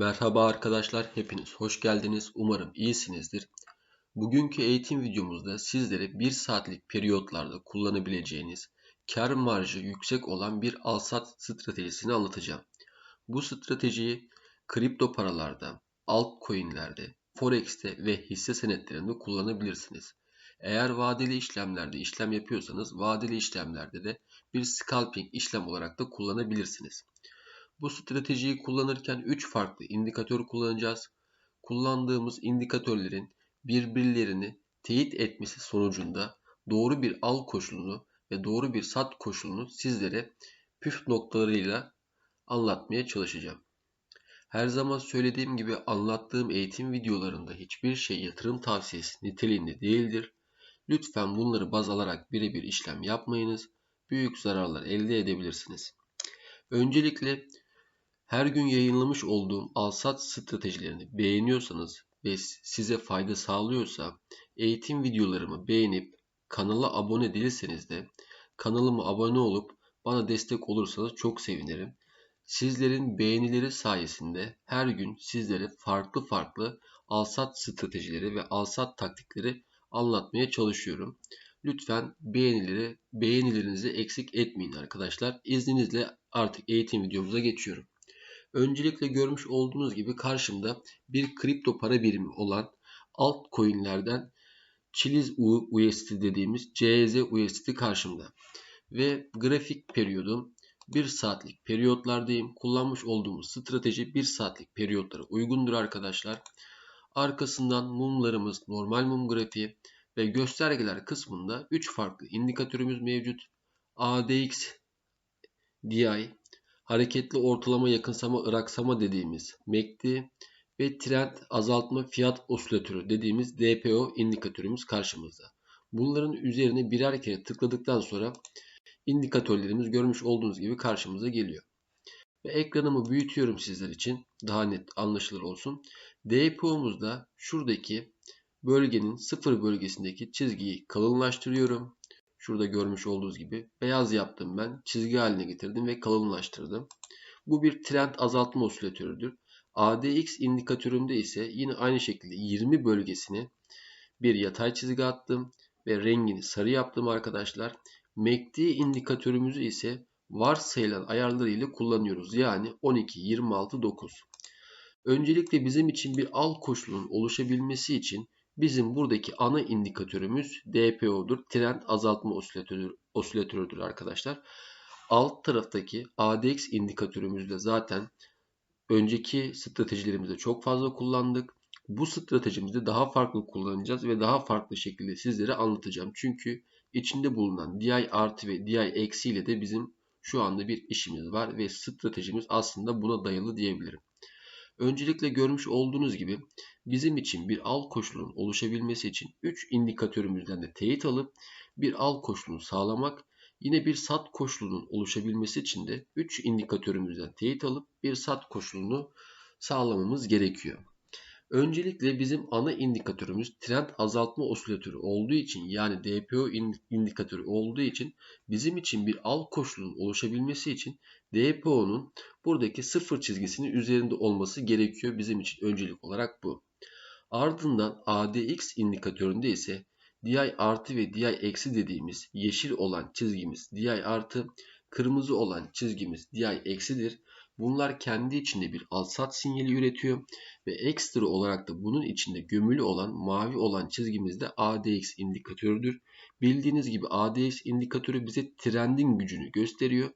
Merhaba arkadaşlar, hepiniz hoş geldiniz. Umarım iyisinizdir. Bugünkü eğitim videomuzda sizlere 1 saatlik periyotlarda kullanabileceğiniz kar marjı yüksek olan bir alsat stratejisini anlatacağım. Bu stratejiyi kripto paralarda, altcoin'lerde, forex'te ve hisse senetlerinde kullanabilirsiniz. Eğer vadeli işlemlerde işlem yapıyorsanız vadeli işlemlerde de bir scalping işlem olarak da kullanabilirsiniz. Bu stratejiyi kullanırken 3 farklı indikatör kullanacağız. Kullandığımız indikatörlerin birbirlerini teyit etmesi sonucunda doğru bir al koşulunu ve doğru bir sat koşulunu sizlere püf noktalarıyla anlatmaya çalışacağım. Her zaman söylediğim gibi anlattığım eğitim videolarında hiçbir şey yatırım tavsiyesi niteliğinde değildir. Lütfen bunları baz alarak birebir işlem yapmayınız. Büyük zararlar elde edebilirsiniz. Öncelikle her gün yayınlamış olduğum alsat stratejilerini beğeniyorsanız ve size fayda sağlıyorsa eğitim videolarımı beğenip kanala abone değilseniz de kanalıma abone olup bana destek olursanız çok sevinirim. Sizlerin beğenileri sayesinde her gün sizlere farklı farklı alsat stratejileri ve alsat taktikleri anlatmaya çalışıyorum. Lütfen beğenileri, beğenilerinizi eksik etmeyin arkadaşlar. İzninizle artık eğitim videomuza geçiyorum. Öncelikle görmüş olduğunuz gibi karşımda bir kripto para birimi olan altcoin'lerden Chiliz USD dediğimiz CZ USD karşımda. Ve grafik periyodum 1 saatlik periyotlardayım. Kullanmış olduğumuz strateji 1 saatlik periyotlara uygundur arkadaşlar. Arkasından mumlarımız normal mum grafiği ve göstergeler kısmında 3 farklı indikatörümüz mevcut. ADX, DI, hareketli ortalama yakınsama ıraksama dediğimiz MACD ve trend azaltma fiyat osilatörü dediğimiz DPO indikatörümüz karşımızda. Bunların üzerine birer kere tıkladıktan sonra indikatörlerimiz görmüş olduğunuz gibi karşımıza geliyor. Ve ekranımı büyütüyorum sizler için daha net anlaşılır olsun. DPO'muzda şuradaki bölgenin sıfır bölgesindeki çizgiyi kalınlaştırıyorum. Şurada görmüş olduğunuz gibi beyaz yaptım ben. Çizgi haline getirdim ve kalınlaştırdım. Bu bir trend azaltma osilatörüdür. ADX indikatörümde ise yine aynı şekilde 20 bölgesini bir yatay çizgi attım ve rengini sarı yaptım arkadaşlar. MACD indikatörümüzü ise varsayılan ayarları ile kullanıyoruz. Yani 12, 26, 9. Öncelikle bizim için bir al koşulunun oluşabilmesi için Bizim buradaki ana indikatörümüz DPO'dur. Trend azaltma osilatörüdür, osilatörüdür arkadaşlar. Alt taraftaki ADX indikatörümüzde zaten önceki stratejilerimizde çok fazla kullandık. Bu stratejimizde daha farklı kullanacağız ve daha farklı şekilde sizlere anlatacağım. Çünkü içinde bulunan DI artı ve DI eksi ile de bizim şu anda bir işimiz var ve stratejimiz aslında buna dayalı diyebilirim. Öncelikle görmüş olduğunuz gibi bizim için bir al koşulunun oluşabilmesi için 3 indikatörümüzden de teyit alıp bir al koşulunu sağlamak, yine bir sat koşulunun oluşabilmesi için de 3 indikatörümüzden teyit alıp bir sat koşulunu sağlamamız gerekiyor. Öncelikle bizim ana indikatörümüz trend azaltma osilatörü olduğu için yani DPO indikatörü olduğu için bizim için bir al koşulunun oluşabilmesi için DPO'nun buradaki sıfır çizgisinin üzerinde olması gerekiyor bizim için öncelik olarak bu. Ardından ADX indikatöründe ise DI artı ve DI eksi dediğimiz yeşil olan çizgimiz DI artı, kırmızı olan çizgimiz DI eksidir. Bunlar kendi içinde bir alsat sinyali üretiyor ve ekstra olarak da bunun içinde gömülü olan mavi olan çizgimiz de ADX indikatörüdür. Bildiğiniz gibi ADX indikatörü bize trendin gücünü gösteriyor.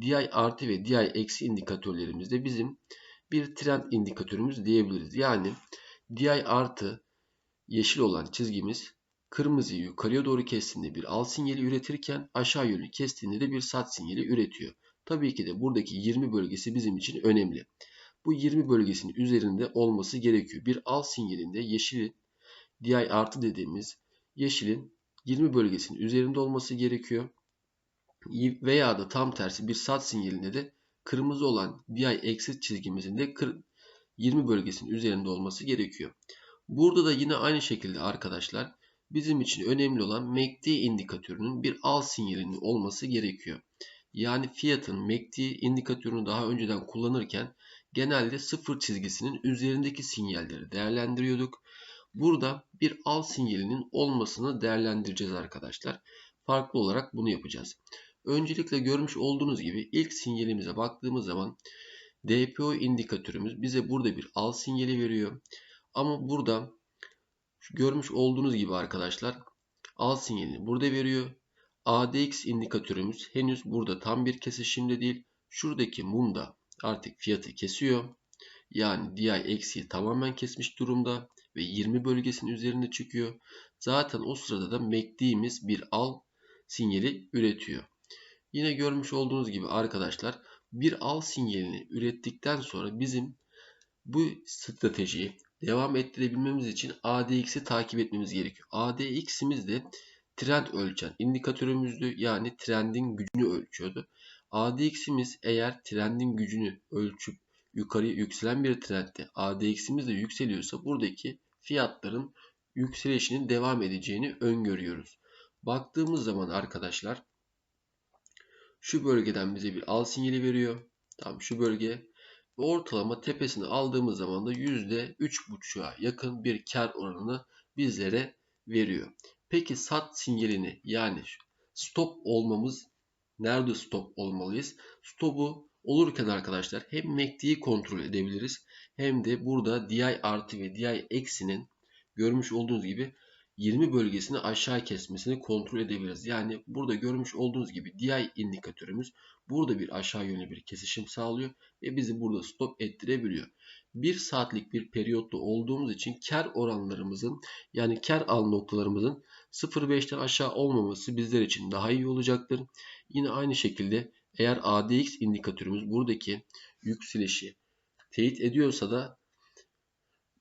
DI artı ve DI eksi indikatörlerimiz de bizim bir trend indikatörümüz diyebiliriz. Yani DI artı yeşil olan çizgimiz kırmızıyı yukarıya doğru kestiğinde bir al sinyali üretirken aşağı yönlü kestiğinde de bir sat sinyali üretiyor. Tabii ki de buradaki 20 bölgesi bizim için önemli. Bu 20 bölgesinin üzerinde olması gerekiyor. Bir al sinyalinde yeşilin DI artı dediğimiz yeşilin 20 bölgesinin üzerinde olması gerekiyor. Veya da tam tersi bir sat sinyalinde de kırmızı olan DI eksi çizgimizin de 20 bölgesinin üzerinde olması gerekiyor. Burada da yine aynı şekilde arkadaşlar bizim için önemli olan MACD indikatörünün bir al sinyalinin olması gerekiyor. Yani fiyatın MACD indikatörünü daha önceden kullanırken genelde sıfır çizgisinin üzerindeki sinyalleri değerlendiriyorduk. Burada bir al sinyalinin olmasını değerlendireceğiz arkadaşlar. Farklı olarak bunu yapacağız. Öncelikle görmüş olduğunuz gibi ilk sinyalimize baktığımız zaman DPO indikatörümüz bize burada bir al sinyali veriyor. Ama burada görmüş olduğunuz gibi arkadaşlar al sinyalini burada veriyor. ADX indikatörümüz henüz burada tam bir kesişimde değil. Şuradaki mum da artık fiyatı kesiyor. Yani DI eksiği tamamen kesmiş durumda ve 20 bölgesinin üzerinde çıkıyor. Zaten o sırada da MACD'miz bir al sinyali üretiyor. Yine görmüş olduğunuz gibi arkadaşlar bir al sinyalini ürettikten sonra bizim bu stratejiyi devam ettirebilmemiz için ADX'i takip etmemiz gerekiyor. ADX'imiz de trend ölçen indikatörümüzdü. Yani trendin gücünü ölçüyordu. ADX'imiz eğer trendin gücünü ölçüp yukarıya yükselen bir trendde ADX'imiz de yükseliyorsa buradaki fiyatların yükselişinin devam edeceğini öngörüyoruz. Baktığımız zaman arkadaşlar şu bölgeden bize bir al sinyali veriyor. Tam şu bölge ve ortalama tepesini aldığımız zaman da %3.5'a yakın bir kar oranını bizlere veriyor. Peki sat sinyalini yani stop olmamız nerede stop olmalıyız? Stopu olurken arkadaşlar hem MACD'yi kontrol edebiliriz hem de burada DI artı ve DI eksinin görmüş olduğunuz gibi 20 bölgesini aşağı kesmesini kontrol edebiliriz. Yani burada görmüş olduğunuz gibi DI indikatörümüz burada bir aşağı yönlü bir kesişim sağlıyor ve bizi burada stop ettirebiliyor. 1 saatlik bir periyotta olduğumuz için kar oranlarımızın yani kar al noktalarımızın 0.5'ten aşağı olmaması bizler için daha iyi olacaktır. Yine aynı şekilde eğer ADX indikatörümüz buradaki yükselişi teyit ediyorsa da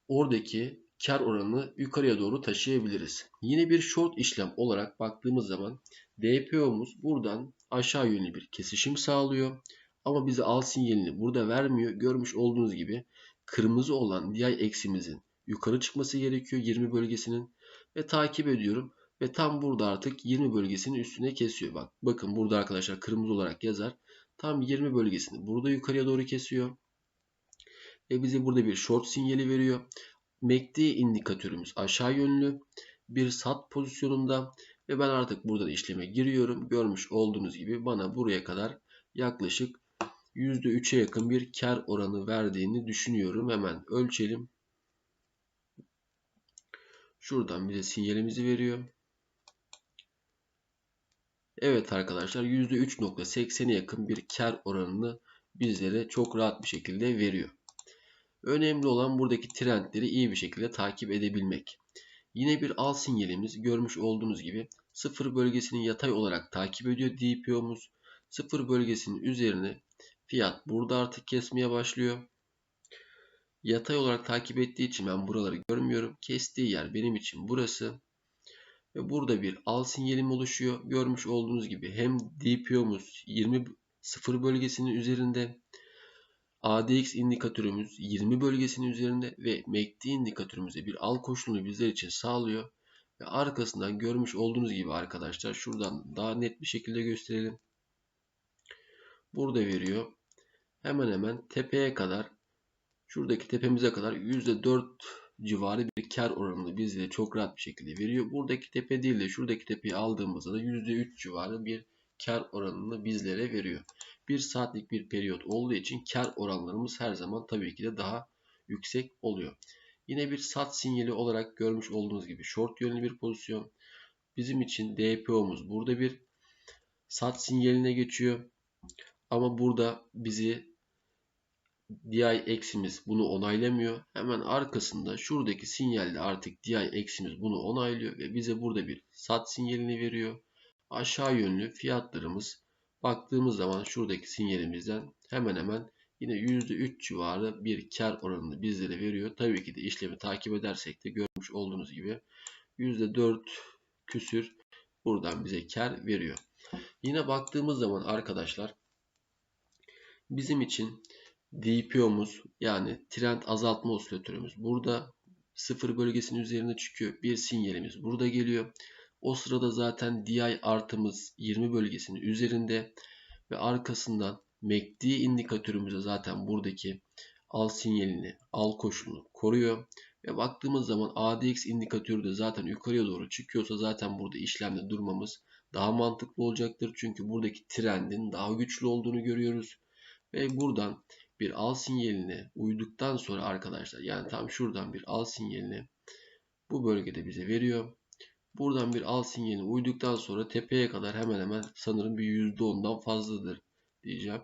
oradaki kar oranını yukarıya doğru taşıyabiliriz. Yine bir short işlem olarak baktığımız zaman DPO'muz buradan aşağı yönlü bir kesişim sağlıyor. Ama bize al sinyalini burada vermiyor. Görmüş olduğunuz gibi kırmızı olan DI eksimizin yukarı çıkması gerekiyor 20 bölgesinin ve takip ediyorum ve tam burada artık 20 bölgesinin üstüne kesiyor. Bak bakın burada arkadaşlar kırmızı olarak yazar. Tam 20 bölgesini burada yukarıya doğru kesiyor. Ve bize burada bir short sinyali veriyor. MACD indikatörümüz aşağı yönlü bir sat pozisyonunda ve ben artık burada da işleme giriyorum. Görmüş olduğunuz gibi bana buraya kadar yaklaşık %3'e yakın bir kar oranı verdiğini düşünüyorum. Hemen ölçelim. Şuradan bize sinyalimizi veriyor. Evet arkadaşlar %3.80'e yakın bir kar oranını bizlere çok rahat bir şekilde veriyor. Önemli olan buradaki trendleri iyi bir şekilde takip edebilmek. Yine bir al sinyalimiz görmüş olduğunuz gibi sıfır bölgesini yatay olarak takip ediyor DPO'muz. Sıfır bölgesinin üzerine fiyat burada artık kesmeye başlıyor. Yatay olarak takip ettiği için ben buraları görmüyorum. Kestiği yer benim için burası. Ve burada bir al sinyalim oluşuyor. Görmüş olduğunuz gibi hem DPO'muz 20 sıfır bölgesinin üzerinde ADX indikatörümüz 20 bölgesinin üzerinde ve MACD indikatörümüzde bir al koşulunu bizler için sağlıyor. Ve arkasından görmüş olduğunuz gibi arkadaşlar şuradan daha net bir şekilde gösterelim. Burada veriyor. Hemen hemen tepeye kadar şuradaki tepemize kadar %4 civarı bir kar oranını bizlere çok rahat bir şekilde veriyor. Buradaki tepe değil de şuradaki tepeyi aldığımızda da %3 civarı bir kar oranını bizlere veriyor. Bir saatlik bir periyot olduğu için kar oranlarımız her zaman tabii ki de daha yüksek oluyor. Yine bir sat sinyali olarak görmüş olduğunuz gibi short yönlü bir pozisyon. Bizim için DPO'muz burada bir sat sinyaline geçiyor. Ama burada bizi DI eksimiz bunu onaylamıyor. Hemen arkasında şuradaki sinyalde artık DI eksimiz bunu onaylıyor ve bize burada bir sat sinyalini veriyor. Aşağı yönlü fiyatlarımız baktığımız zaman şuradaki sinyalimizden hemen hemen yine %3 civarı bir kar oranını bizlere veriyor. Tabii ki de işlemi takip edersek de görmüş olduğunuz gibi %4 küsür buradan bize kar veriyor. Yine baktığımız zaman arkadaşlar bizim için DPO'muz yani trend azaltma osilatörümüz burada sıfır bölgesinin üzerine çıkıyor. Bir sinyalimiz burada geliyor. O sırada zaten DI artımız 20 bölgesinin üzerinde ve arkasından MACD indikatörümüzde zaten buradaki al sinyalini, al koşulunu koruyor. Ve baktığımız zaman ADX indikatörü de zaten yukarıya doğru çıkıyorsa zaten burada işlemde durmamız daha mantıklı olacaktır. Çünkü buradaki trendin daha güçlü olduğunu görüyoruz. Ve buradan bir al sinyaline uyduktan sonra arkadaşlar yani tam şuradan bir al sinyalini bu bölgede bize veriyor. Buradan bir al sinyalini uyduktan sonra tepeye kadar hemen hemen sanırım bir %10'dan fazladır diyeceğim.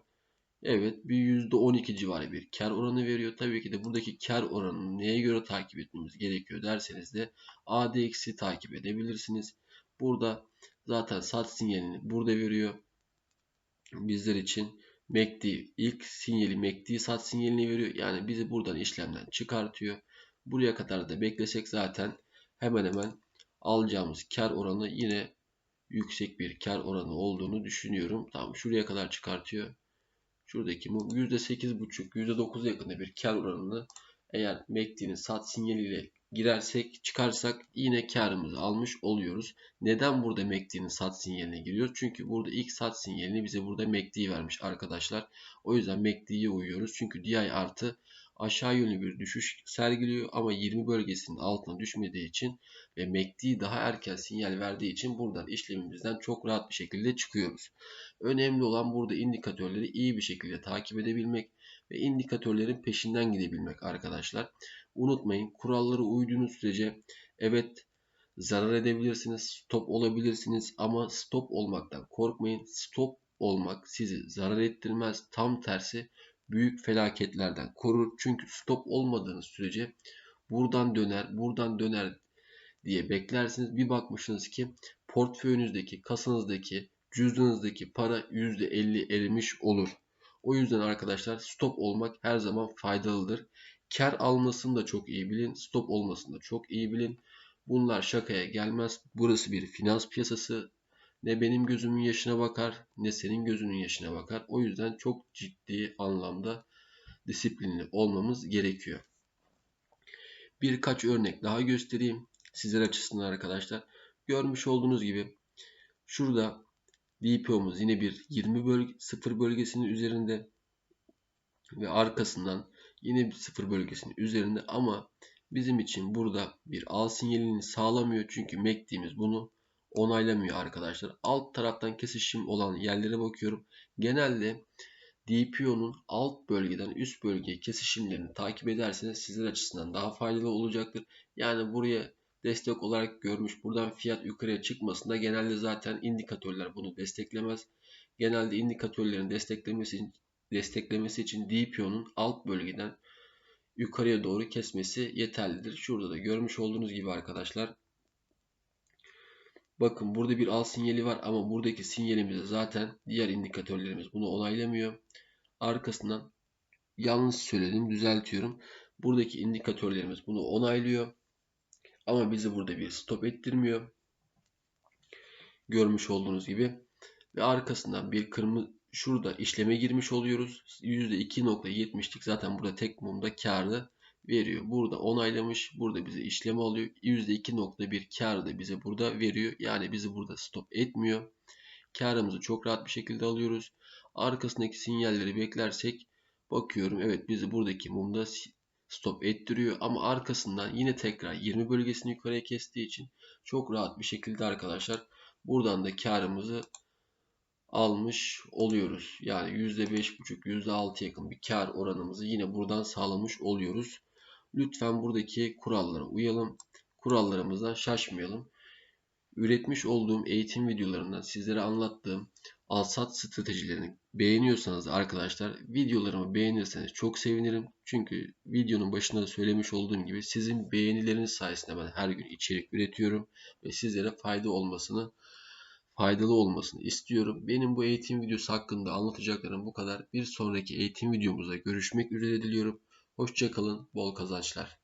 Evet bir %12 civarı bir kar oranı veriyor. Tabii ki de buradaki kar oranını neye göre takip etmemiz gerekiyor derseniz de ADX'i takip edebilirsiniz. Burada zaten sat sinyalini burada veriyor. Bizler için MACD ilk sinyali MACD sat sinyalini veriyor. Yani bizi buradan işlemden çıkartıyor. Buraya kadar da beklesek zaten hemen hemen alacağımız kar oranı yine yüksek bir kar oranı olduğunu düşünüyorum. Tamam şuraya kadar çıkartıyor. Şuradaki mum %8,5 %9'a yakında bir kar oranını eğer MACD'nin sat sinyaliyle girersek çıkarsak yine karımızı almış oluyoruz. Neden burada MACD'nin sat sinyaline giriyoruz? Çünkü burada ilk sat sinyalini bize burada MACD vermiş arkadaşlar. O yüzden MACD'ye uyuyoruz. Çünkü DI artı aşağı yönlü bir düşüş sergiliyor ama 20 bölgesinin altına düşmediği için ve MACD daha erken sinyal verdiği için buradan işlemimizden çok rahat bir şekilde çıkıyoruz. Önemli olan burada indikatörleri iyi bir şekilde takip edebilmek ve indikatörlerin peşinden gidebilmek arkadaşlar. Unutmayın kuralları uyduğunuz sürece evet zarar edebilirsiniz, stop olabilirsiniz ama stop olmaktan korkmayın. Stop olmak sizi zarar ettirmez. Tam tersi büyük felaketlerden korur. Çünkü stop olmadığınız sürece buradan döner, buradan döner diye beklersiniz. Bir bakmışsınız ki portföyünüzdeki, kasanızdaki, cüzdanınızdaki para %50 erimiş olur. O yüzden arkadaşlar stop olmak her zaman faydalıdır. Kar almasını da çok iyi bilin. Stop olmasını da çok iyi bilin. Bunlar şakaya gelmez. Burası bir finans piyasası. Ne benim gözümün yaşına bakar ne senin gözünün yaşına bakar. O yüzden çok ciddi anlamda disiplinli olmamız gerekiyor. Birkaç örnek daha göstereyim sizler açısından arkadaşlar. Görmüş olduğunuz gibi şurada DPO'muz yine bir 20 bölge, 0 bölgesinin üzerinde ve arkasından yine bir 0 bölgesinin üzerinde ama bizim için burada bir al sinyalini sağlamıyor çünkü MACD'miz bunu onaylamıyor arkadaşlar. Alt taraftan kesişim olan yerlere bakıyorum. Genelde DPO'nun alt bölgeden üst bölgeye kesişimlerini takip ederseniz sizler açısından daha faydalı olacaktır. Yani buraya destek olarak görmüş. Buradan fiyat yukarıya çıkmasında genelde zaten indikatörler bunu desteklemez. Genelde indikatörlerin desteklemesi desteklemesi için DPO'nun alt bölgeden yukarıya doğru kesmesi yeterlidir. Şurada da görmüş olduğunuz gibi arkadaşlar. Bakın burada bir al sinyali var ama buradaki sinyalimizi zaten diğer indikatörlerimiz bunu onaylamıyor. Arkasından yanlış söyledim düzeltiyorum. Buradaki indikatörlerimiz bunu onaylıyor. Ama bizi burada bir stop ettirmiyor. Görmüş olduğunuz gibi. Ve arkasından bir kırmızı şurada işleme girmiş oluyoruz. %2.70'lik zaten burada tek mumda karı veriyor. Burada onaylamış. Burada bize işlem alıyor. %2.1 karı da bize burada veriyor. Yani bizi burada stop etmiyor. Karımızı çok rahat bir şekilde alıyoruz. Arkasındaki sinyalleri beklersek bakıyorum. Evet bizi buradaki mumda stop ettiriyor ama arkasından yine tekrar 20 bölgesini yukarıya kestiği için çok rahat bir şekilde arkadaşlar buradan da karımızı almış oluyoruz. Yani %5,5 %6 yakın bir kar oranımızı yine buradan sağlamış oluyoruz. Lütfen buradaki kurallara uyalım. Kurallarımızdan şaşmayalım. Üretmiş olduğum eğitim videolarından sizlere anlattığım alsat stratejilerini beğeniyorsanız arkadaşlar videolarımı beğenirseniz çok sevinirim. Çünkü videonun başında da söylemiş olduğum gibi sizin beğenileriniz sayesinde ben her gün içerik üretiyorum ve sizlere fayda olmasını faydalı olmasını istiyorum. Benim bu eğitim videosu hakkında anlatacaklarım bu kadar. Bir sonraki eğitim videomuzda görüşmek üzere diliyorum. Hoşçakalın, bol kazançlar.